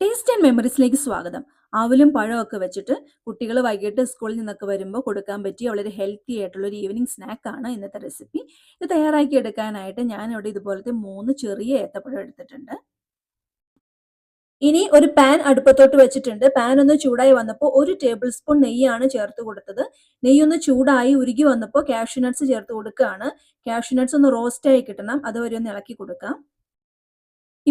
Taste and മെമ്മറീസിലേക്ക് സ്വാഗതം. അവലും ഒക്കെ വെച്ചിട്ട് കുട്ടികൾ വൈകിട്ട് സ്കൂളിൽ നിന്നൊക്കെ വരുമ്പോൾ കൊടുക്കാൻ പറ്റിയ വളരെ ഹെൽത്തി ആയിട്ടുള്ള ഒരു ഈവനിങ് സ്നാക്കാണ് ഇന്നത്തെ റെസിപ്പി ഇത് തയ്യാറാക്കി എടുക്കാനായിട്ട് ഞാൻ ഇവിടെ ഇതുപോലത്തെ മൂന്ന് ചെറിയ ഏത്തപ്പഴം എടുത്തിട്ടുണ്ട്. ഇനി ഒരു പാൻ അടുപ്പത്തോട്ട് വെച്ചിട്ടുണ്ട്. പാൻ ഒന്ന് ചൂടായി വന്നപ്പോൾ ഒരു ടേബിൾ സ്പൂൺ നെയ്യാണ് ചേർത്ത് കൊടുത്തത്. നെയ്യ് ഒന്ന് ചൂടായി ഉരുകി വന്നപ്പോൾ കാഷ്യൂ നട്ട്സ് ചേർത്ത് കൊടുക്കുകയാണ്. കാഷ്യൂ നട്ട്സ് ഒന്ന് റോസ്റ്റായി കിട്ടണം. അതുവരെ ഒന്ന് ഇളക്കി കൊടുക്കാം.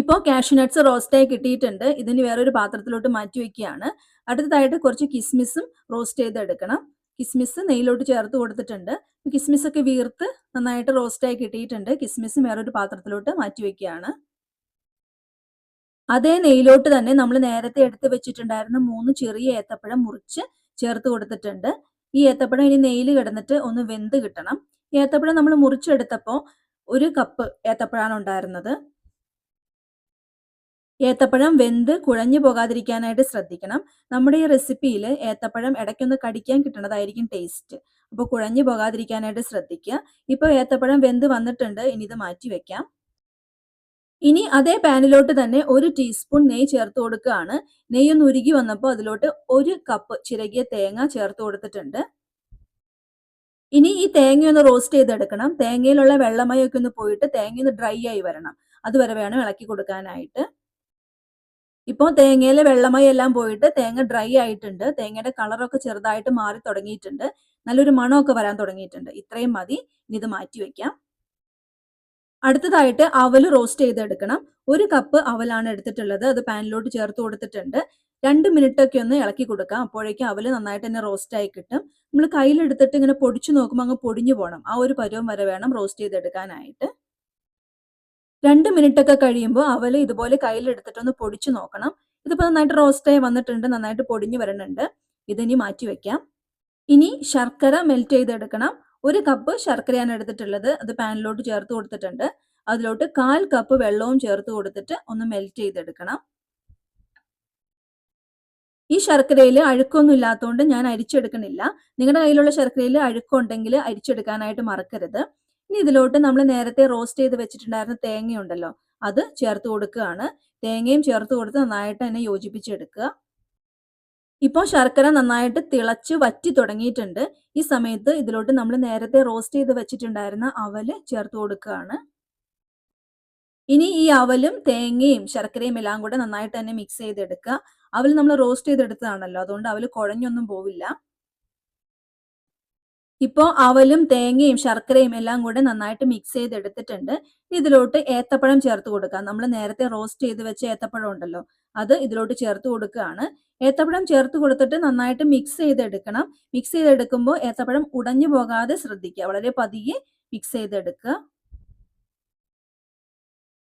ഇപ്പോൾ കാഷ്യൂ നട്ട്സ് റോസ്റ്റായി കിട്ടിയിട്ടുണ്ട്. ഇതിന് വേറൊരു പാത്രത്തിലോട്ട് മാറ്റി വെക്കുകയാണ്. അടുത്തതായിട്ട് കുറച്ച് കിസ്മിസും റോസ്റ്റ് ചെയ്തെടുക്കണം. കിസ്മിസ് നെയ്യിലോട്ട് ചേർത്ത് കൊടുത്തിട്ടുണ്ട്. കിസ്മിസ് ഒക്കെ വീർത്ത് നന്നായിട്ട് റോസ്റ്റായി കിട്ടിയിട്ടുണ്ട്. കിസ്മിസ് വേറൊരു പാത്രത്തിലോട്ട് മാറ്റി വെക്കുകയാണ്. അതേ നെയ്യിലോട്ട് തന്നെ നമ്മൾ നേരത്തെ എടുത്ത് വെച്ചിട്ടുണ്ടായിരുന്ന മൂന്ന് ചെറിയ ഏത്തപ്പഴം മുറിച്ച് ചേർത്ത് കൊടുത്തിട്ടുണ്ട്. ഈ ഏത്തപ്പഴം ഇനി നെയ്യിൽ കിടന്നിട്ട് ഒന്ന് വെന്ത് കിട്ടണം. ഏത്തപ്പഴം നമ്മൾ മുറിച്ചെടുത്തപ്പോൾ ഒരു കപ്പ് ഏത്തപ്പഴമാണ് ഉണ്ടായിരുന്നത്. ഏത്തപ്പഴം വെന്ത് കുഴഞ്ഞു പോകാതിരിക്കാനായിട്ട് ശ്രദ്ധിക്കണം. നമ്മുടെ ഈ റെസിപ്പിയിൽ ഏത്തപ്പഴം ഇടയ്ക്കൊന്ന് കടിക്കാൻ കിട്ടണതായിരിക്കും ടേസ്റ്റ് അപ്പോൾ കുഴഞ്ഞു പോകാതിരിക്കാനായിട്ട് ശ്രദ്ധിക്കുക. ഇപ്പോൾ ഏത്തപ്പഴം വെന്ത് വന്നിട്ടുണ്ട് ഇനി ഇത് മാറ്റി വെക്കാം. ഇനി അതേ പാനിലോട്ട് തന്നെ ഒരു ടീസ്പൂൺ നെയ്യ് ചേർത്ത് കൊടുക്കുകയാണ്. നെയ്യ് ഒന്ന് ഉരുകി വന്നപ്പോൾ അതിലോട്ട് ഒരു കപ്പ് ചിരകിയ തേങ്ങ ചേർത്ത് കൊടുത്തിട്ടുണ്ട്. ഇനി ഈ തേങ്ങ ഒന്ന് റോസ്റ്റ് ചെയ്തെടുക്കണം. തേങ്ങയിലുള്ള വെള്ളമയൊക്കെ ഒന്ന് പോയിട്ട് തേങ്ങ ഒന്ന് ഡ്രൈ ആയി വരണം. അതുവരെ വേണം ഇളക്കി കൊടുക്കാനായിട്ട്. ഇപ്പോൾ തേങ്ങയിലെ വെള്ളമയം എല്ലാം പോയിട്ട് തേങ്ങ ഡ്രൈ ആയിട്ടുണ്ട്. തേങ്ങയുടെ കളറൊക്കെ ചെറുതായിട്ട് മാറി തുടങ്ങിയിട്ടുണ്ട്. നല്ലൊരു മണമൊക്കെ വരാൻ തുടങ്ങിയിട്ടുണ്ട്. ഇത്രയും മതി. ഇനി ഇത് മാറ്റി വെക്കാം. അടുത്തതായിട്ട് അവൽ റോസ്റ്റ് ചെയ്തെടുക്കണം. ഒരു കപ്പ് അവലാണ് എടുത്തിട്ടുള്ളത്. അത് പാനിലോട്ട് ചേർത്ത് കൊടുത്തിട്ടുണ്ട്. രണ്ട് മിനിറ്റ് ഒക്കെ ഒന്ന് ഇളക്കി കൊടുക്കാം. അപ്പോഴേക്കും അവൽ നന്നായിട്ട് തന്നെ റോസ്റ്റ് ആയി കിട്ടും. നമ്മൾ കയ്യിലെടുത്തിട്ട് ഇങ്ങനെ പൊടിച്ചു നോക്കുമ്പോൾ അങ്ങ് പൊടിഞ്ഞു പോകണം ആ ഒരു പരുവം വരെ വേണം റോസ്റ്റ് ചെയ്തെടുക്കാനായിട്ട്. രണ്ട് മിനിറ്റ് ഒക്കെ കഴിയുമ്പോൾ അവൽ ഇതുപോലെ കയ്യിലെടുത്തിട്ടൊന്ന് പൊടിച്ചു നോക്കണം. ഇതിപ്പോൾ നന്നായിട്ട് റോസ്റ്റായി വന്നിട്ടുണ്ട് നന്നായിട്ട് പൊടിഞ്ഞു വരുന്നുണ്ട്. ഇതിനി മാറ്റി വെക്കാം. ഇനി ശർക്കര മെൽറ്റ് ചെയ്തെടുക്കണം. ഒരു കപ്പ് ശർക്കരയാണ് എടുത്തിട്ടുള്ളത്. അത് പാനിലോട്ട് ചേർത്ത് കൊടുത്തിട്ടുണ്ട്. അതിലോട്ട് കാൽ കപ്പ് വെള്ളവും ചേർത്ത് കൊടുത്തിട്ട് ഒന്ന് മെൽറ്റ് ചെയ്തെടുക്കണം. ഈ ശർക്കരയിൽ അഴുക്കൊന്നും ഇല്ലാത്തതുകൊണ്ട് ഞാൻ അരിച്ചെടുക്കണില്ല. നിങ്ങളുടെ കയ്യിലുള്ള ശർക്കരയിൽ അഴുക്കുണ്ടെങ്കിൽ അരിച്ചെടുക്കാനായിട്ട് മറക്കരുത്. ഇനി ഇതിലോട്ട് നമ്മൾ നേരത്തെ റോസ്റ്റ് ചെയ്ത് വെച്ചിട്ടുണ്ടായിരുന്ന തേങ്ങയുണ്ടല്ലോ അത് ചേർത്ത് കൊടുക്കുകയാണ്. തേങ്ങയും ചേർത്ത് കൊടുത്ത് നന്നായിട്ട് തന്നെ യോജിപ്പിച്ചെടുക്കുക. ഇപ്പോൾ ശർക്കര നന്നായിട്ട് തിളച്ച് വറ്റി തുടങ്ങിയിട്ടുണ്ട്. ഈ സമയത്ത് ഇതിലോട്ട് നമ്മൾ നേരത്തെ റോസ്റ്റ് ചെയ്ത് വെച്ചിട്ടുണ്ടായിരുന്ന അവൽ ചേർത്ത് കൊടുക്കുകയാണ്. ഇനി ഈ അവലും തേങ്ങയും ശർക്കരയും എല്ലാം കൂടെ നന്നായിട്ട് തന്നെ മിക്സ് ചെയ്തെടുക്കുക. അവൽ നമ്മൾ റോസ്റ്റ് ചെയ്തെടുത്തതാണല്ലോ അതുകൊണ്ട് അവൽ കുഴഞ്ഞൊന്നും പോവില്ല. ഇപ്പോൾ അവലും തേങ്ങയും ശർക്കരയും എല്ലാം കൂടെ നന്നായിട്ട് മിക്സ് ചെയ്തെടുത്തിട്ടുണ്ട്. ഇതിലോട്ട് ഏത്തപ്പഴം ചേർത്ത് കൊടുക്കാം. നമ്മൾ നേരത്തെ റോസ്റ്റ് ചെയ്ത് വെച്ച ഏത്തപ്പഴം ഉണ്ടല്ലോ അത് ഇതിലോട്ട് ചേർത്ത് കൊടുക്കുകയാണ്. ഏത്തപ്പഴം ചേർത്ത് കൊടുത്തിട്ട് നന്നായിട്ട് മിക്സ് ചെയ്തെടുക്കണം. മിക്സ് ചെയ്തെടുക്കുമ്പോൾ ഏത്തപ്പഴം ഉടഞ്ഞു പോകാതെ ശ്രദ്ധിക്കുക. വളരെ പതിയെ മിക്സ് ചെയ്തെടുക്കുക.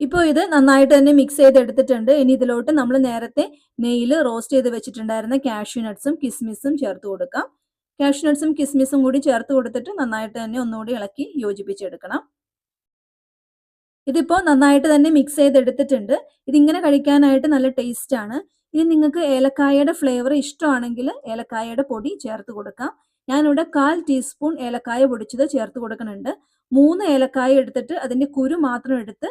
ഇപ്പോൾ ഇത് നന്നായിട്ട് തന്നെ മിക്സ് ചെയ്തെടുത്തിട്ടുണ്ട്. ഇനി ഇതിലോട്ട് നമ്മൾ നേരത്തെ നെയ്യിൽ റോസ്റ്റ് ചെയ്ത് വെച്ചിട്ടുണ്ടായിരുന്ന കാഷ്യൂ നട്ട്സും കിസ്മിസും ചേർത്ത് കൊടുക്കാം. കാഷ്യൂ നട്ട്സും കിസ്മിസും കൂടി ചേർത്ത് കൊടുത്തിട്ട് നന്നായിട്ട് തന്നെ ഒന്നുകൂടി ഇളക്കി യോജിപ്പിച്ചെടുക്കണം. ഇതിപ്പോൾ നന്നായിട്ട് തന്നെ മിക്സ് ചെയ്തെടുത്തിട്ടുണ്ട്. ഇതിങ്ങനെ കഴിക്കാനായിട്ട് നല്ല ടേസ്റ്റ് ആണ്. ഇനി നിങ്ങൾക്ക് ഏലക്കായയുടെ ഫ്ലേവർ ഇഷ്ടമാണെങ്കിൽ ഏലക്കായയുടെ പൊടി ചേർത്ത് കൊടുക്കാം. ഞാനിവിടെ കാൽ ടീസ്പൂൺ ഏലക്കായ പൊടിച്ചത് ചേർത്ത് കൊടുക്കുന്നുണ്ട്. മൂന്ന് ഏലക്കായ എടുത്തിട്ട് അതിന്റെ കുരു മാത്രം എടുത്ത്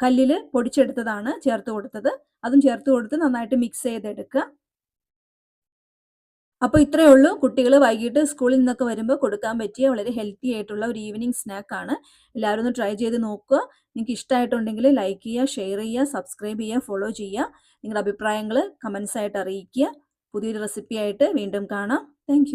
കല്ലിൽ പൊടിച്ചെടുത്തതാണ് ചേർത്ത് കൊടുത്തത്. അതും ചേർത്ത് കൊടുത്ത് നന്നായിട്ട് മിക്സ് ചെയ്തെടുക്കുക. അപ്പോൾ ഇത്രയേ ഉള്ളൂ. കുട്ടികൾ വൈകിട്ട് സ്കൂളിൽ നിന്നൊക്കെ വരുമ്പോൾ കൊടുക്കാൻ പറ്റിയ വളരെ ഹെൽത്തി ആയിട്ടുള്ള ഒരു ഈവനിങ് സ്നാക്കാണ് എല്ലാവരും ഒന്ന് ട്രൈ ചെയ്ത് നോക്കുക. നിങ്ങൾക്ക് ഇഷ്ടമായിട്ടുണ്ടെങ്കിൽ ലൈക്ക് ചെയ്യുക ഷെയർ ചെയ്യുക സബ്സ്ക്രൈബ് ചെയ്യുക ഫോളോ ചെയ്യുക. നിങ്ങളുടെ അഭിപ്രായങ്ങൾ കമൻസ് ആയിട്ട് അറിയിക്കുക. പുതിയൊരു റെസിപ്പി ആയിട്ട് വീണ്ടും കാണാം. താങ്ക്